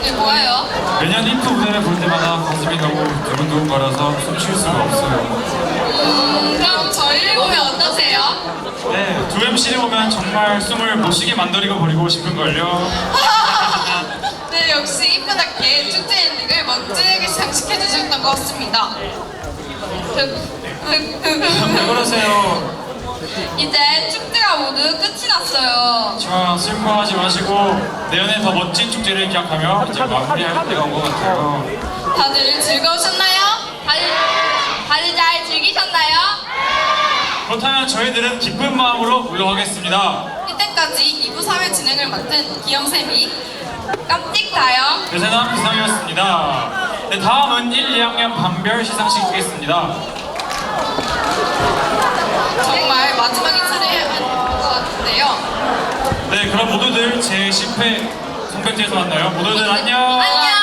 이게 뭐예요? 매년 인프 무대를 볼 때마다 가슴이 너무 두근두근 거려서 숨 쉴 수가 없어요. 음, 그럼 저희를 보면 어떠세요? 네, 두 MC를 보면 정말 숨을 못 쉬게 만들어 버리고 싶은걸요. 네, 역시 이쁘답게 축제 엔딩을 멋지게 장식해 주셨던 것 같습니다. 왜 그러세요? 이제 축제가 모두 끝이 났어요. 하지만 슬퍼하지 마시고 내년에 더 멋진 축제를 기약하며 이제 마무리할 때가 온 것 같아요. 다들 즐거우셨나요? 다들, 다들 잘 즐기셨나요? 그렇다면 저희들은 기쁜 마음으로 물러가겠습니다. 이때까지 2부 3회 진행을 맡은 기영쌤이 깜찍다요. 배세남 비상이었습니다. 네, 다음은 1, 2학년 반별 시상식 있겠습니다. 정말 마지막에 차례할 것 같은데요. 네, 그럼 모두들 제 10회 성백제에서 만나요. 모두들 안녕. 안녕!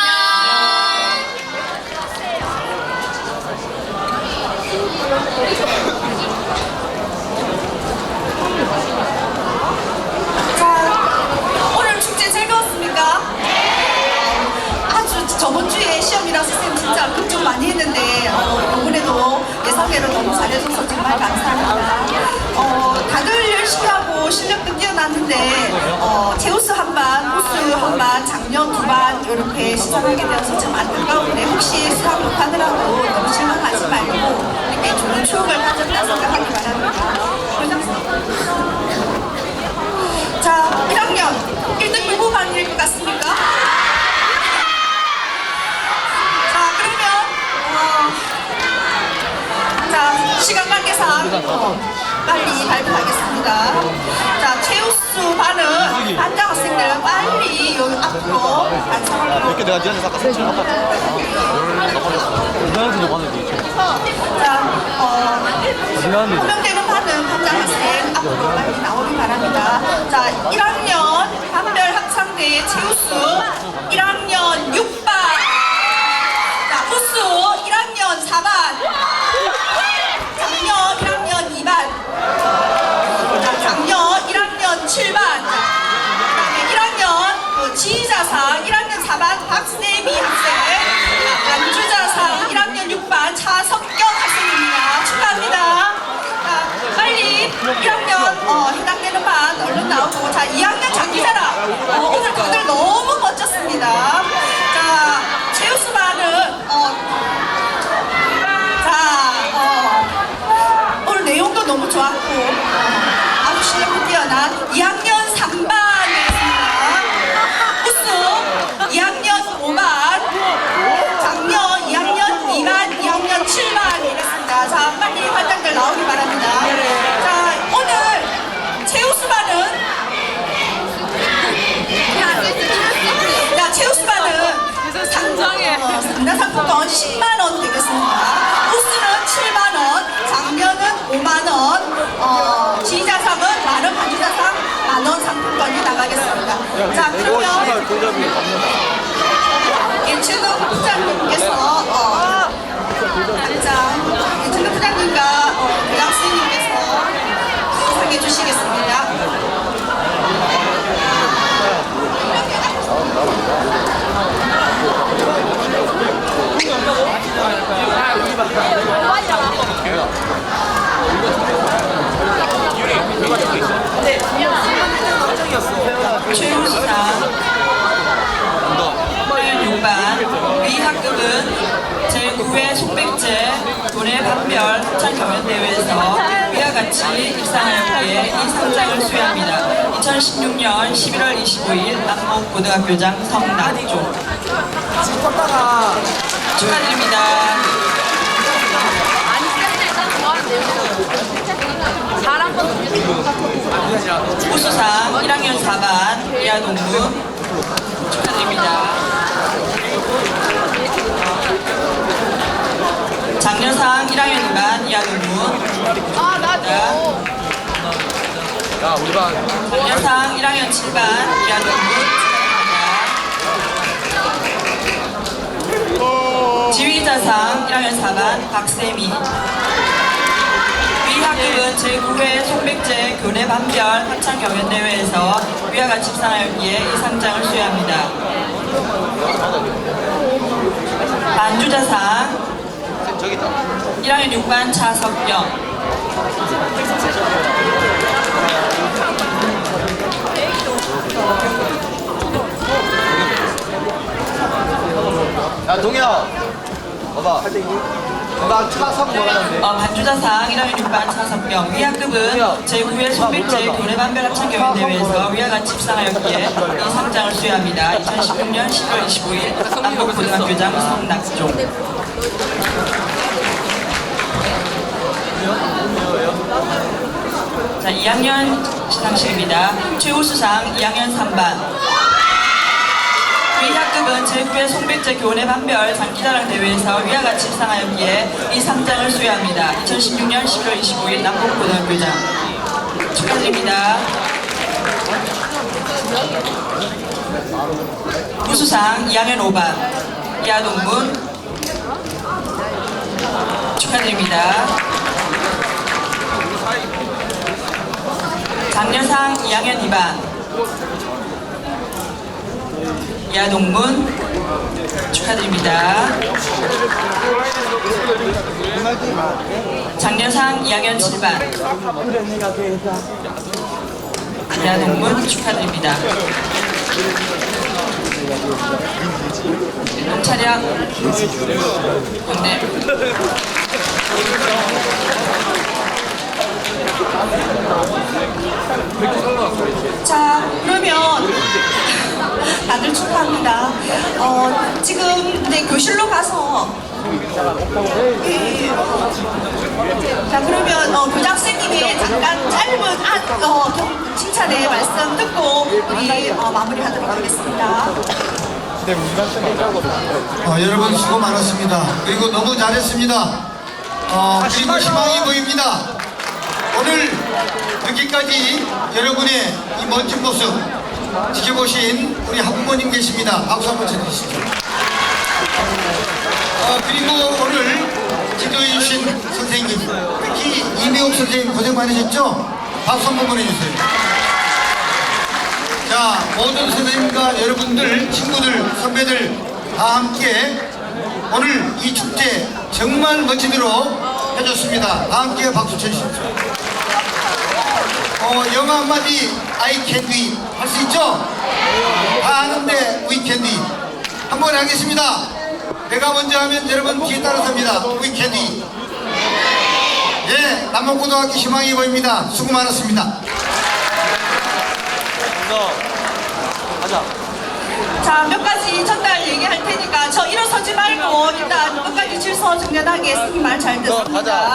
예상대로 너무 잘해줘서 정말 감사합니다. 어, 다들 열심히 하고 실력도 뛰어났는데 어, 제우스 한 반, 호스 한 반, 작년 두 반 이렇게 시상하게 되어서 참 안타까운데 혹시 수상 못하더라도 너무 실망하지 말고 이렇게 좋은 추억을 가졌다 생각하기 바랍니다. 자, 1학년 1등 누구 반일 것 같습니까? 자, 그러면 어, 자, 시간 관계상 어, 빨리 발표하겠습니다. 자, 최우수 반은 반장 학생들 빨리 여기 앞으로 반성하도록 이렇게 내가 니한테 아까 사진 아까 누나한테 너가 되게 자, 어, 누나한테 호명되는 반은 반장 학생 앞으로 빨리 나오기 바랍니다. 자, 1학년 반별 학창대 최우수 원 상품권이 나가겠습니다. 자 그러면 동접이 예체능 부장님께서 어, 당장 예체능 부장님과 어, 대학생님께서 수상해 주시겠습니다. 최우수상 6반 위 학급은 제9회 송백제 도래 판별 합창 경연대회에서 위와 같이 입상하였기에 이 상장을 수여합니다. 2016년 11월 25일 남목고등학교장 성남조 축하드립니다. 우수상 1학년 4반 이하동무 축하드립니다. 장려상 1학년 2반 이하동무 아, 나도. 야 우리 반 장려상 1학년 7반 이하동무. 지휘자상 1학년 4반 박세미 위 위학급은 제9회 송백제 교내 반별 합창 경연대회에서 위와 같이 수상하였기에 이 상장을 수여합니다. 반주자상 저기 있다. 1학년 6반 차석경 야, 동현. 봐봐. 먹었는데. 어, 반주자상 1학년 6반 차석경 위학급은 제9회 송백제 교내 반별 합창 경연 대회에서 위와 같이 수상하였기에 이 상장을 수여합니다. 2016년 10월 25일 남북고등학교장 성낙종 자, 2학년 시상식입니다. 최우수상 2학년 3반. 위학급은 제9회 송백제 교내 반별 장기자랑 대회에서 위와 같이 수상하였기에 이 상장을 수여합니다. 2016년 10월 25일 남북고등학교장. 축하드립니다. 우수상 2학년 5반. 이하동문. 축하드립니다. 장려상 2학년 2반 이하동문 축하드립니다. 장려상 2학년 7반 이하동문 축하드립니다. 차량 네. 자, 그러면 다들 축하합니다. 어, 지금 네, 교실로 가서 예. 자, 그러면 어, 교장 선생님의 잠깐 짧은 아, 어, 경- 칭찬의 말씀 듣고 우리 어, 마무리하도록 하겠습니다. 어, 여러분 수고 많았습니다. 그리고 너무 잘했습니다. 어, 그리고 희망이 보입니다. 오늘 여기까지 여러분의 이 멋진 모습 지켜보신 우리 학부모님 계십니다. 박수 한번 쳐주시죠. 어, 그리고 오늘 지도해 주신 선생님, 특히 이미옥 선생님 고생 많으셨죠? 박수 한번 보내주세요. 자, 모든 선생님과 여러분들, 친구들, 선배들 다 함께 오늘 이 축제 정말 멋지도록 해줬습니다. 다 함께 박수 쳐주십시오. 어, 영어 한마디 I can do 할 수 있죠? 다 하는데 we can do 한번 하겠습니다. 내가 먼저 하면 여러분 뒤에 따라서 합니다. we can do 예, 남원고등학교 희망이 보입니다. 수고 많았습니다. 너. 가자. 자, 몇 가지 전달 얘기할 테니까 저 일어서지 말고 일단 끝까지 질서 정연하게 선생님 말잘 듣습니다.